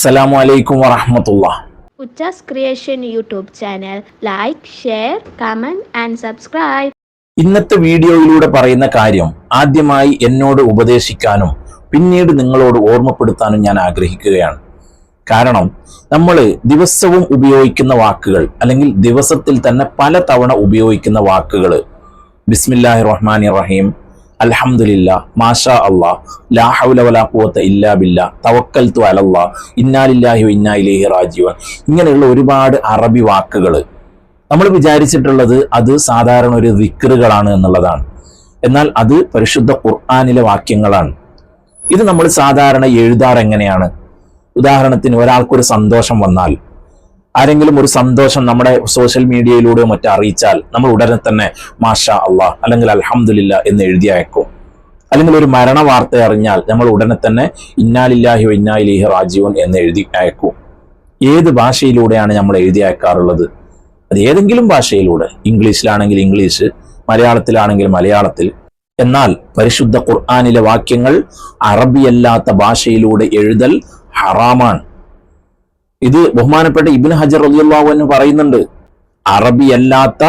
അസ്സലാമു അലൈക്കും വറഹമത്തുള്ള. Uchas creation YouTube channel. Like share comment and subscribe ഇന്നത്തെ വീഡിയോയിലൂടെ പറയുന്ന കാര്യം ആദ്യമായി എന്നോട് ഉപദേശിക്കാനും പിന്നീട് നിങ്ങളോട് ഓർമ്മപ്പെടുത്താനും ഞാൻ ആഗ്രഹിക്കുകയാണ്. കാരണം നമ്മൾ ദിവസവും ഉപയോഗിക്കുന്ന വാക്കുകൾ അല്ലെങ്കിൽ ദിവസത്തിൽ തന്നെ പല തവണ ഉപയോഗിക്കുന്ന വാക്കുകൾ. ബിസ്മില്ലാഹി റഹ്മാൻ റഹീം. അൽഹംദുലില്ല മാഷാ അള്ളാ ലാ ഹൗല വലാ ഖുവത്ത ഇല്ലാ ബില്ലാ തവക്കൽത്തു അലല്ലാ ഇന്നാലില്ലാഹി ഇന്നാ റാജിവൻ ഇങ്ങനെയുള്ള ഒരുപാട് അറബി വാക്കുകൾ നമ്മൾ വിചാരിച്ചിട്ടുള്ളത് അത് സാധാരണ ഒരു വിക്റുകളാണ് എന്നുള്ളതാണ്. എന്നാൽ അത് പരിശുദ്ധ ഖുർആാനിലെ വാക്യങ്ങളാണ്. ഇത് നമ്മൾ സാധാരണ എഴുതാറ് എങ്ങനെയാണ് ഉദാഹരണത്തിന് ഒരാൾക്കൊരു സന്തോഷം വന്നാൽ ആരെങ്കിലും ഒരു സന്തോഷം നമ്മുടെ സോഷ്യൽ മീഡിയയിലൂടെ മറ്റോ അറിയിച്ചാൽ നമ്മൾ ഉടനെ തന്നെ മാഷ അള്ളാഹ് അല്ലെങ്കിൽ അൽഹംദുലില്ല എന്ന് എഴുതി അയക്കും. അല്ലെങ്കിൽ ഒരു മരണ വാർത്ത അറിഞ്ഞാൽ നമ്മൾ ഉടനെ തന്നെ ഇന്നാലില്ലാഹി ഇന്നാലിഹി റാജീവൻ എന്ന് എഴുതി അയക്കും. ഏത് ഭാഷയിലൂടെയാണ് നമ്മൾ എഴുതി അയക്കാറുള്ളത്? അത് ഏതെങ്കിലും ഭാഷയിലൂടെ ഇംഗ്ലീഷിലാണെങ്കിൽ ഇംഗ്ലീഷ് മലയാളത്തിലാണെങ്കിൽ മലയാളത്തിൽ. എന്നാൽ പരിശുദ്ധ ഖുർആാനിലെ വാക്യങ്ങൾ അറബിയല്ലാത്ത ഭാഷയിലൂടെ എഴുതൽ ഹറാമാണ്. ഇത് ബഹുമാനപ്പെട്ട ഇബിൻ ഹജർ റളിയല്ലാഹു അൻഹു പറയുന്നുണ്ട്. അറബിയല്ലാത്ത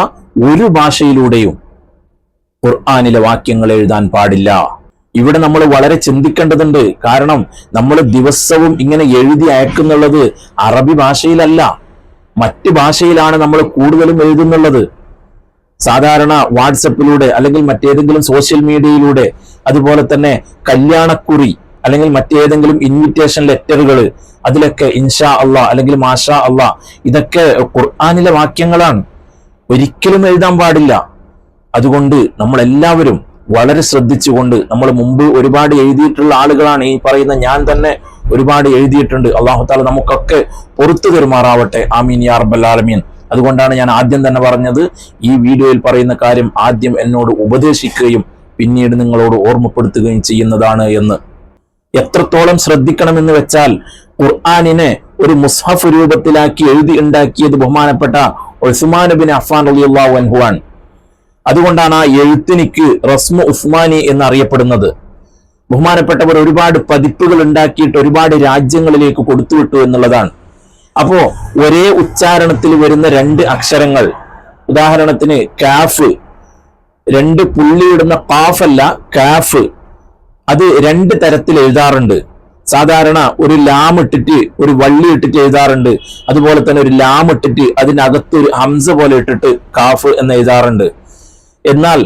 ഒരു ഭാഷയിലൂടെയും ഖുർആാനിലെ വാക്യങ്ങൾ എഴുതാൻ പാടില്ല. ഇവിടെ നമ്മൾ വളരെ ചിന്തിക്കേണ്ടതുണ്ട്. കാരണം നമ്മൾ ദിവസവും ഇങ്ങനെ എഴുതി അയക്കുന്നുള്ളത് അറബി ഭാഷയിലല്ല. മറ്റ് ഭാഷയിലാണ് നമ്മൾ കൂടുതലും എഴുതുന്നുള്ളത്. സാധാരണ വാട്സപ്പിലൂടെ അല്ലെങ്കിൽ മറ്റേതെങ്കിലും സോഷ്യൽ മീഡിയയിലൂടെ അതുപോലെ തന്നെ കല്യാണക്കുറി അല്ലെങ്കിൽ മറ്റേതെങ്കിലും ഇൻവിറ്റേഷൻ ലെറ്ററുകൾ അതിലൊക്കെ ഇൻഷാ അള്ളാ അല്ലെങ്കിൽ മാഷാ അള്ളാ ഇതൊക്കെ ഖുർആാനിലെ വാക്യങ്ങളാണ്. ഒരിക്കലും എഴുതാൻ പാടില്ല. അതുകൊണ്ട് നമ്മളെല്ലാവരും വളരെ ശ്രദ്ധിച്ചുകൊണ്ട് നമ്മൾ മുമ്പ് ഒരുപാട് എഴുതിയിട്ടുള്ള ആളുകളാണ് ഈ പറയുന്ന ഞാൻ തന്നെ ഒരുപാട് എഴുതിയിട്ടുണ്ട്. അള്ളാഹു താല നമുക്കൊക്കെ പുറത്തു തെരുമാറാവട്ടെ ആമീൻ യാ ബല്ലാലമീൻ അതുകൊണ്ടാണ് ഞാൻ ആദ്യം തന്നെ പറഞ്ഞത് ഈ വീഡിയോയിൽ പറയുന്ന കാര്യം ആദ്യം എന്നോട് ഉപദേശിക്കുകയും പിന്നീട് നിങ്ങളോട് ഓർമ്മപ്പെടുത്തുകയും ചെയ്യുന്നതാണ് എന്ന്. എത്രത്തോളം ശ്രദ്ധിക്കണമെന്ന് വെച്ചാൽ ഖുർആാനിനെ ഒരു മുസ്ഹഫ് രൂപത്തിലാക്കി എഴുതി ഉണ്ടാക്കിയത് ബഹുമാനപ്പെട്ട ഉസ്മാൻ ബിൻ അഫാൻ റളിയല്ലാഹു അൻഹുവാൻ അതുകൊണ്ടാണ് ആ എഴുത്തിനിക്ക് റസ്മു ഉസ്മാനി എന്ന് അറിയപ്പെടുന്നത് ബഹുമാനപ്പെട്ടവർ ഒരുപാട് പതിപ്പുകൾ ഉണ്ടാക്കിയിട്ട് ഒരുപാട് രാജ്യങ്ങളിലേക്ക് കൊടുത്തുവിട്ടു എന്നുള്ളതാണ്. അപ്പോ ഒരേ ഉച്ചാരണത്തിൽ വരുന്ന രണ്ട് അക്ഷരങ്ങൾ ഉദാഹരണത്തിന് കാഫ് രണ്ട് പുള്ളിയിടുന്ന കാഫല്ല കാഫ്. അത് രണ്ട് തരത്തിൽ എഴുതാറുണ്ട്. സാധാരണ ഒരു ലാം ഇട്ടിട്ട് ഒരു വള്ളി ഇട്ടിട്ട് എഴുതാറുണ്ട്. അതുപോലെ തന്നെ ഒരു ലാം ഇട്ടിട്ട് അതിനകത്ത് ഒരു ഹംസ പോലെ ഇട്ടിട്ട് കാഫ് എന്ന് എഴുതാറുണ്ട്. എന്നാൽ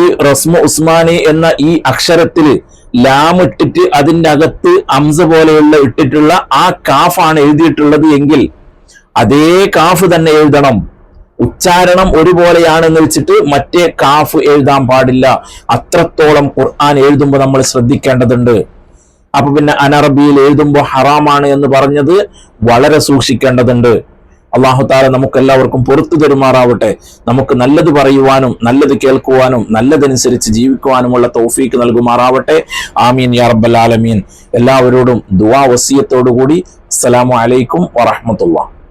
ഈ റസ്മ ഉസ്മാനി എന്ന ഈ അക്ഷരത്തിൽ ലാം ഇട്ടിട്ട് അതിന്റെ അകത്ത് ഹംസ പോലെയുള്ള ഇട്ടിട്ടുള്ള ആ കാഫാണ് എഴുതിയിട്ടുള്ളത് എങ്കിൽ അതേ കാഫ് തന്നെ എഴുതണം. ഉച്ചാരണം ഒരുപോലെയാണെന്ന് വെച്ചിട്ട് മറ്റേ കാഫ് എഴുതാൻ പാടില്ല. അത്രത്തോളം ഖുർആൻ എഴുതുമ്പോൾ നമ്മൾ ശ്രദ്ധിക്കേണ്ടതുണ്ട്. അപ്പൊ പിന്നെ അനറബിയിൽ എഴുതുമ്പോൾ ഹറാമാണ് എന്ന് പറഞ്ഞത് വളരെ സൂക്ഷിക്കേണ്ടതുണ്ട്. അള്ളാഹു താല നമുക്ക് എല്ലാവർക്കും പുറത്തു തരുമാറാവട്ടെ. നമുക്ക് നല്ലത് പറയുവാനും നല്ലത് കേൾക്കുവാനും നല്ലതനുസരിച്ച് ജീവിക്കുവാനുമുള്ള തൗഫീക്ക് നൽകുമാറാവട്ടെ. ആമീൻ യാ റബ്ബൽ ആലമീൻ. എല്ലാവരോടും ദുവാ വസീയത്തോടു കൂടി അസ്സലാമു അലൈക്കും വറഹ്മത്തുള്ളാഹി.